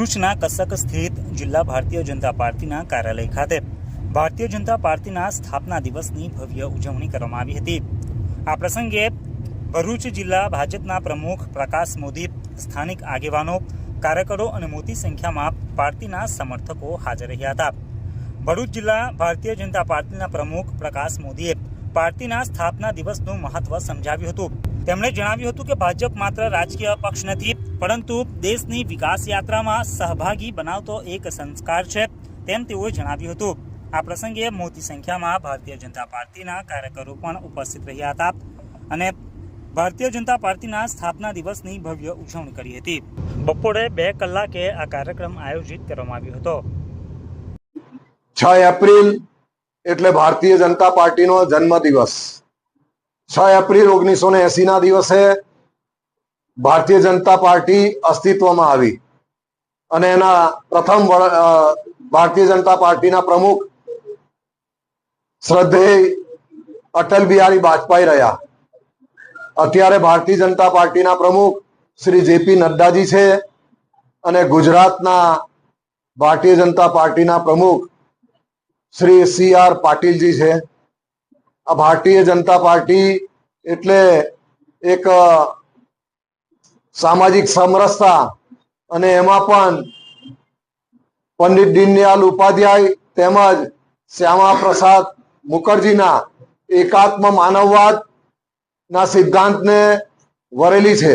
ભરૂચના કસક સ્થિત જિલ્લા ભારતીય જનતા પાર્ટીના કાર્યાલય ખાતે ભારતીય જનતા પાર્ટીના સ્થાપના દિવસની ભવ્ય ઉજવણી કરવામાં આવી હતી. આ પ્રસંગે ભરૂચ જિલ્લા ભાજપના પ્રમુખ પ્રકાશ મોદી, સ્થાનિક આગેવાનો, કાર્યકરો અને મોટી સંખ્યામાં પાર્ટીના સમર્થકો હાજર રહ્યા હતા. ભરૂચ જિલ્લા ભારતીય જનતા પાર્ટીના પ્રમુખ પ્રકાશ મોદીએ પાર્ટીના સ્થાપના દિવસનું મહત્વ સમજાવ્યું હતું. તેમણે જણાવ્યું હતું કે ભાજપ માત્ર રાજકીય પક્ષ નથી, પરંતુ દેશની વિકાસ યાત્રામાં સહભાગી બનાવતો એક સંસ્કાર છે, તેમ તેઓએ જણાવ્યું હતું. આ પ્રસંગે મોટી સંખ્યામાં ભારતીય જનતા પાર્ટીના કાર્યકરો પણ ઉપસ્થિત રહ્યા હતા અને ભારતીય જનતા પાર્ટીના સ્થાપના દિવસની ભવ્ય ઉજવણી કરી હતી. બપોરે બે કલાકે આ કાર્યક્રમ આયોજિત કરવામાં આવ્યો હતો. છ એપ્રિલ એટલે ભારતીય જનતા પાર્ટીનો જન્મ દિવસ છ એપ્રિલ ઓગણીસો ને એસી ના દિવસે ભારતીય જનતા પાર્ટી અસ્તિત્વમાં આવી. અને એના પ્રથમ ભારતીય જનતા પાર્ટીના પ્રમુખ શ્રદ્ધેય અટલ બિહારી વાજપેયી રહ્યા. અત્યારે ભારતીય જનતા પાર્ટીના પ્રમુખ શ્રી જેપી નડ્ડાજી છે અને ગુજરાતના ભારતીય જનતા પાર્ટીના પ્રમુખ શ્રી સી આર પાટીલજી છે. આ ભારતીય જનતા પાર્ટી એટલે એક સામાજિક સમરસતા અને એમાં પણ પંડિત દીનદયાલ ઉપાધ્યાય તેમજ શ્યામા પ્રસાદ મુખર્જીના એકાત્મ માનવવાદ ના સિદ્ધાંતને વરેલી છે.